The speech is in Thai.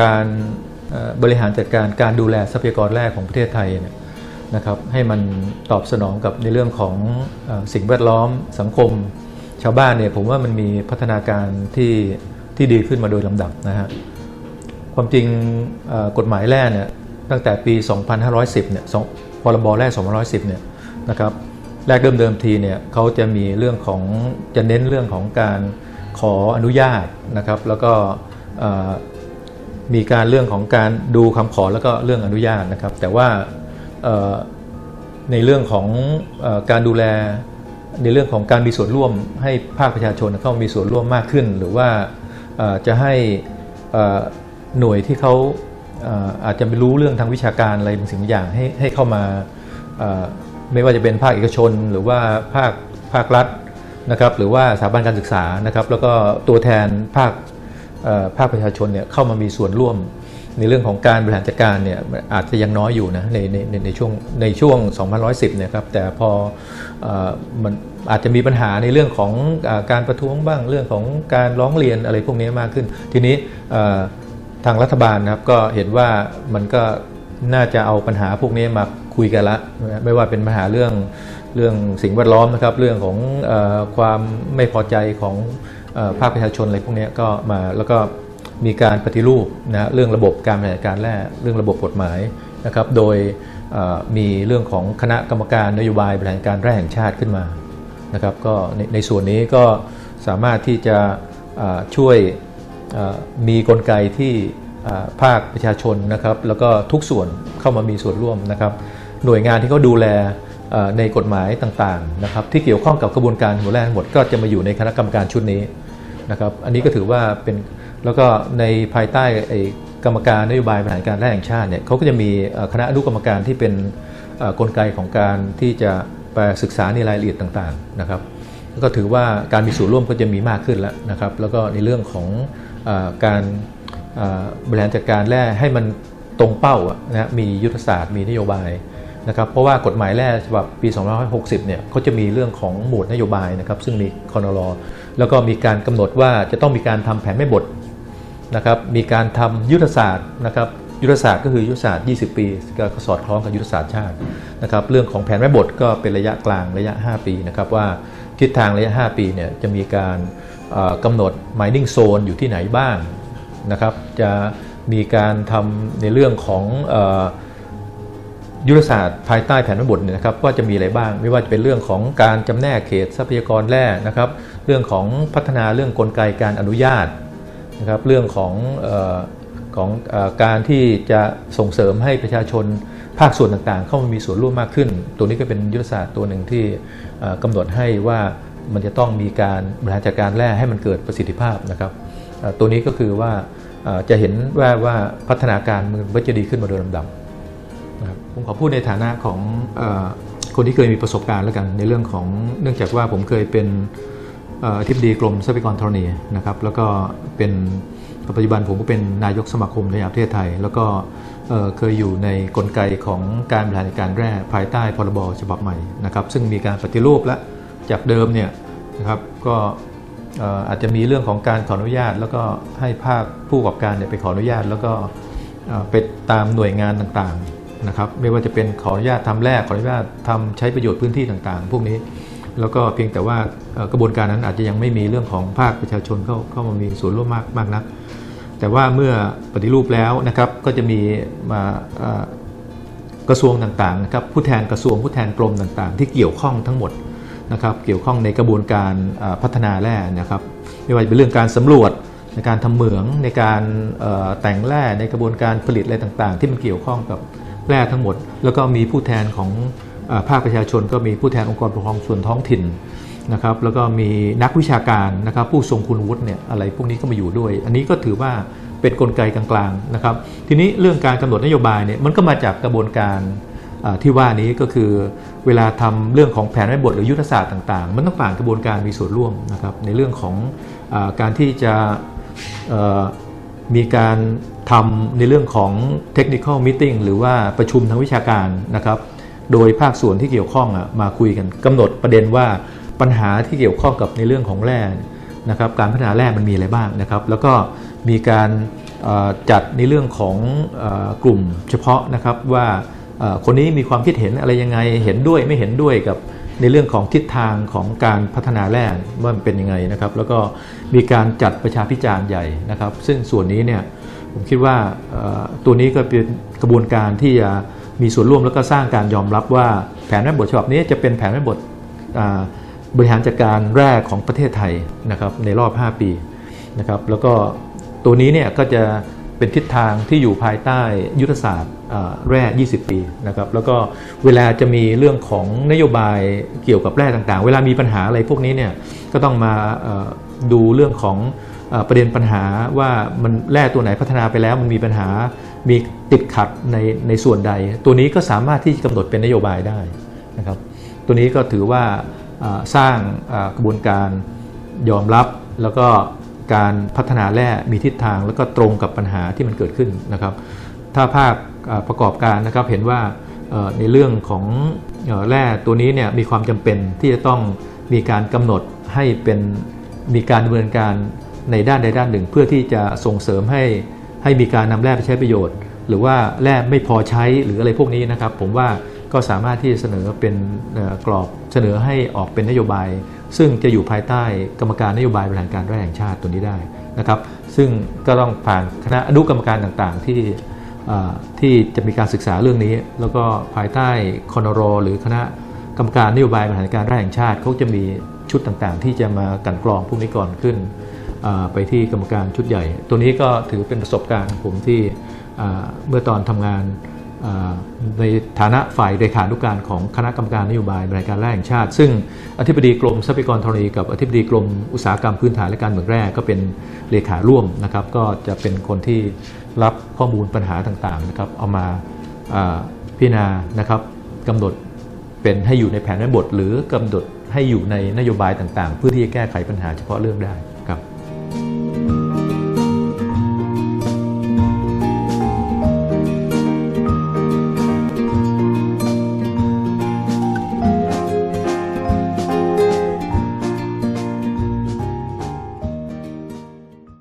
การบริหารจัดการการดูแลทรัพยากรแร่ของประเทศไทยนะครับให้มันตอบสนองกับในเรื่องของสิ่งแวดล้อมสังคม ชาวบ้านเนี่ยผมว่ามันมีพัฒนาการที่ที่ดีขึ้นมาโดยลำดับนะฮะความจริงกฎหมายแร่เนี่ยตั้งแต่ปี 2510 เนี่ยสองพรบแร่2510 เนี่ยนะครับแรกเดิมเดิมทีเนี่ยเขาจะมีเรื่องของจะเน้นเรื่องของการขออนุญาตนะครับแล้วก็ มีการเรื่องของการดูคำขอแล้วก็เรื่องอนุญาตนะครับ แต่ว่าในเรื่องของอการดูแลในเรื่องของการมีส่วนร่วมให้ภาคประชาชนเข้ามีส่วนร่วมมากขึ้น หรือว่าจะให้หน่วยที่เขาอาจจะไม่รู้เรื่องทางวิชาการอะไรบางสิ่งบางอย่างให้ให้เข้ามาไม่ว่าจะเป็นภาคเอกชน หรือว่าภาคภาครัฐนะครับ หรือว่าสถาบันการศึกษานะครับ แล้วก็ตัวแทนภาค ภาคประชาชนเนี่ยเข้ามามีส่วนร่วมในเรื่องของการบริหารจัดการเนี่ยอาจจะยังน้อยอยู่นะในในในในช่วงในช่วง 2110เนี่ยครับแต่พออมันอาจจะมีปัญหาในเรื่องของอการประท้วงบ้างเรื่องของการร้องเรียนอะไรพวกนี้มากขึ้น ทีนี้ทางรัฐบาลนะครับก็เห็นว่ามันก็น่าจะเอาปัญหาพวกนี้มาคุยกันละไม่ว่าเป็นปัญหาเรื่องเรื่องสิ่งแวดล้อมนะครับเรื่องของอความไม่พอใจของ ภาคประชาชนอะไรพวกนี้ก็มาแล้วก็มีการปฏิรูปนะเรื่องระบบการบริหารการแร่เรื่องระบบกฎหมายนะครับโดยมีเรื่องของคณะกรรมการนโยบายบริหารการแร่แห่งชาติขึ้นมานะครับก็ในในส่วนนี้ก็สามารถที่จะช่วยมีกลไกที่ภาคประชาชนนะครับแล้วก็ทุกส่วนเข้ามามีส่วนร่วมนะครับ หน่วยงานที่เขาดูแลในกฎหมายต่างๆนะครับที่เกี่ยวข้องกับกระบวนการหัวแรกทั้งหมดก็จะมาอยู่ในคณะกรรมการชุดนี้ นะครับอันนี้ก็ถือว่าเป็นแล้วก็ในภายใต้ไอ้กรรมการนโยบายบริหารการแร่แห่งชาติเนี่ยเขาก็จะมีคณะอนุกรรมการที่เป็นกลไกของการที่จะไปศึกษาในรายละเอียดต่างๆนะครับก็ถือว่าการมีส่วนร่วมก็จะมีมากขึ้นแล้วนะครับ แล้วก็ในเรื่องของอการบริหารจัดการแร่ให้มันตรงเป้านะมียุทธศาสตร์มีนโยบาย นะครับเพราะว่ากฎหมายแร่ฉบับปี 2560 เนี่ยเขาจะมีเรื่องของหมวดนโยบายนะครับซึ่งมีคอนรอแล้วก็มีการกำหนดว่าจะต้องมีการทำแผนแม่บทนะครับมีการทำยุทธศาสตร์นะครับยุทธศาสตร์ก็คือยุทธศาสตร์ 20 ปีก็สอดคล้องกับยุทธศาสตร์ชาตินะครับเรื่องของแผนแม่บทก็เป็นระยะกลางระยะ 5 ปีนะครับว่าทิศทางระยะ 5 ปีเนี่ยจะมีการเอ่อกำหนด mining zone อยู่ที่ไหนบ้างนะครับจะมีการทำในเรื่องของอ ยุทธศาสตร์ภายใต้แผนแม่บทเนี่ยนะครับว่าจะมีอะไรบ้าง ไม่ว่าจะเป็นเรื่องของการจำแนกเขตทรัพยากรแร่นะครับ เรื่องของพัฒนาเรื่องกลไกการอนุญาตนะครับ เรื่องของออของอการที่จะส่งเสริมให้ประชาชนภาคส่วนต่างๆ เข้ามามีส่วนร่วมมากขึ้น ตัวนี้ก็เป็นยุทธศาสตร์ตัวหนึ่งที่เอ่อกำหนดให้ว่ามันจะต้องมีการบริหารจัดการแร่ให้มันเกิดประสิทธิภาพนะครับ ตัวนี้ก็คือว่าจะเห็นว่าว่าพัฒนาการมันก็จะดีขึ้นมาโดยลำดับ ผมขอพูดในฐานะของอคนที่เคยมีประสบการณ์แล้วกันในเรื่องของเนื่องจากว่าผมเคยเป็นเอ่ออธิบดีกรมทรัพยากรธรณีนะครับแล้วก็เป็นปัจจุบันผมก็เป็นนายกสมาคมในประเทศไทย แล้วก็เคยอยู่ในกลไกของการบริหารการแร่ภายใต้พรบฉบับใหม่นะครับ ซึ่งมีการปฏิรูปและจากเดิมเนี่ยนะครับก็อาจจะมีเรื่องของการขออนุญาต แล้วก็ให้ภาคผู้ประกอบการเนี่ยไปขออนุญาต แล้วก็เอ่อไปตามหน่วยงานต่าง นะครับไม่ว่าจะเป็นขออนุญาตทำแร่ขออนุญาตทำใช้ประโยชน์พื้นที่ต่างๆ พวกนี้แล้วก็เพียงแต่ว่ากระบวนการนั้นอาจจะยังไม่มีเรื่องของภาคประชาชนเข้าเข้ามามีส่วนร่วมมากมากนัก แต่ว่าเมื่อปฏิรูปแล้วนะครับก็จะมีมากระทรวงต่างๆนะครับผู้แทนกระทรวงผู้แทนกรมต่างๆ ที่เกี่ยวข้องทั้งหมดนะครับเกี่ยวข้องในกระบวนการพัฒนาแร่นะครับไม่ว่าจะเป็นเรื่องการสำรวจในการทำเหมืองในการแต่งแร่ในกระบวนการผลิตอะไรต่างๆ ที่มันเกี่ยวข้องกับ แร่ทั้งหมด แล้วก็มีผู้แทนของภาคประชาชน ก็มีผู้แทนองค์กรปกครองส่วนท้องถิ่นนะครับแล้วก็มีนักวิชาการนะครับผู้ทรงคุณวุฒิเนี่ยอะไรพวกนี้ก็มาอยู่ด้วย อันนี้ก็ถือว่าเป็นกลไกกลางๆนะครับทีนี้เรื่องการกำหนดนโยบายเนี่ยมันก็มาจากกระบวนการที่ว่านี้ก็คือเวลาทำเรื่องของแผนแม่บทหรือยุทธศาสตร์ต่างๆ มันต้องผ่านกระบวนการมีส่วนร่วมนะครับในเรื่องของอการที่จะมีการ ทำในเรื่องของ technical meeting หรือว่าประชุมทางวิชาการนะครับ โดยภาคส่วนที่เกี่ยวข้องมาคุยกันกำหนดประเด็นว่าปัญหาที่เกี่ยวข้องกับในเรื่องของแร่นะครับการพัฒนาแร่มันมีอะไรบ้างนะครับ แล้วก็มีการจัดในเรื่องของกลุ่มเฉพาะนะครับว่าคนนี้มีความคิดเห็นอะไรยังไงเห็นด้วยไม่เห็นด้วยกับในเรื่องของทิศทางของการพัฒนาแร่ว่ามันเป็นยังไงนะครับ แล้วก็มีการจัดประชาพิจารณ์ใหญ่นะครับ ซึ่งส่วนนี้เนี่ย ผมคิดว่าตัวนี้ก็เป็นกระบวนการที่จะมีส่วนร่วมแล้วก็สร้างการยอมรับว่าแผนแม่บทฉบับนี้จะเป็นแผนแม่บทบริหารจัดการแรกของประเทศไทยนะครับในรอบ 5 ปีนะครับแล้วก็ตัวนี้เนี่ยก็จะเป็นทิศทางที่อยู่ภายใต้ยุทธศาสตร์แร่ 20 ปีนะครับแล้วก็เวลาจะมีเรื่องของนโยบายเกี่ยวกับแร่ต่างๆ เวลามีปัญหาอะไรพวกนี้เนี่ยก็ต้องมาดูเรื่องของ ประเด็นปัญหาว่ามันแร่ตัวไหนพัฒนาไปแล้วมันมีปัญหามีติดขัดในในส่วนใด ตัวนี้ก็สามารถที่จะกำหนดเป็นนโยบายได้นะครับตัวนี้ก็ถือว่าสร้างกระบวนการยอมรับแล้วก็การพัฒนาแร่มีทิศทาง แล้วก็ตรงกับปัญหาที่มันเกิดขึ้นนะครับ ถ้าภาคประกอบการนะครับเห็นว่าในเรื่องของแร่ตัวนี้เนี่ยมีความจำเป็นที่จะต้องมีการกำหนดให้เป็นมีการดำเนินการ ในด้านใดด้านหนึ่ง เพื่อที่จะส่งเสริมให้ให้มีการนำแร่ไปใช้ประโยชน์ หรือว่าแร่ไม่พอใช้หรืออะไรพวกนี้นะครับ ผมว่าก็สามารถที่จะเสนอเป็นกรอบเสนอให้ออกเป็นนโยบาย ซึ่งจะอยู่ภายใต้กรรมการนโยบายบริหารการแร่แห่งชาติตัวนี้ได้นะครับ ซึ่งก็ต้องผ่านคณะอนุกรรมการต่างๆที่ที่จะมีการศึกษาเรื่องนี้ แล้วก็ภายใต้คอนรหรือคณะกรรมการนโยบายบริหารการแร่แห่งชาติเขาจะมีชุดต่างๆ ที่จะมากันกรองพวกนี้ก่อนขึ้น ไปที่กรรมการชุดใหญ่ ตัวนี้ก็ถือเป็นประสบการณ์ของผมที่เมื่อตอนทำงานในฐานะฝ่ายเลขานุการของคณะกรรมการนโยบายบริหารการแร่แห่งชาติ ซึ่งอธิบดีกรมทรัพยากรธรณีกับอธิบดีกรมอุตสาหกรรมพื้นฐานและการเมืองแร่ก็เป็นเลขาร่วมนะครับ ก็จะเป็นคนที่รับข้อมูลปัญหาต่างๆนะครับเอามาอ่าพิจารณานะครับกำหนดเป็นให้อยู่ในแผนแม่บท หรือกำหนดให้อยู่ในนโยบายต่างๆ เพื่อที่จะแก้ไขปัญหาเฉพาะเรื่องได้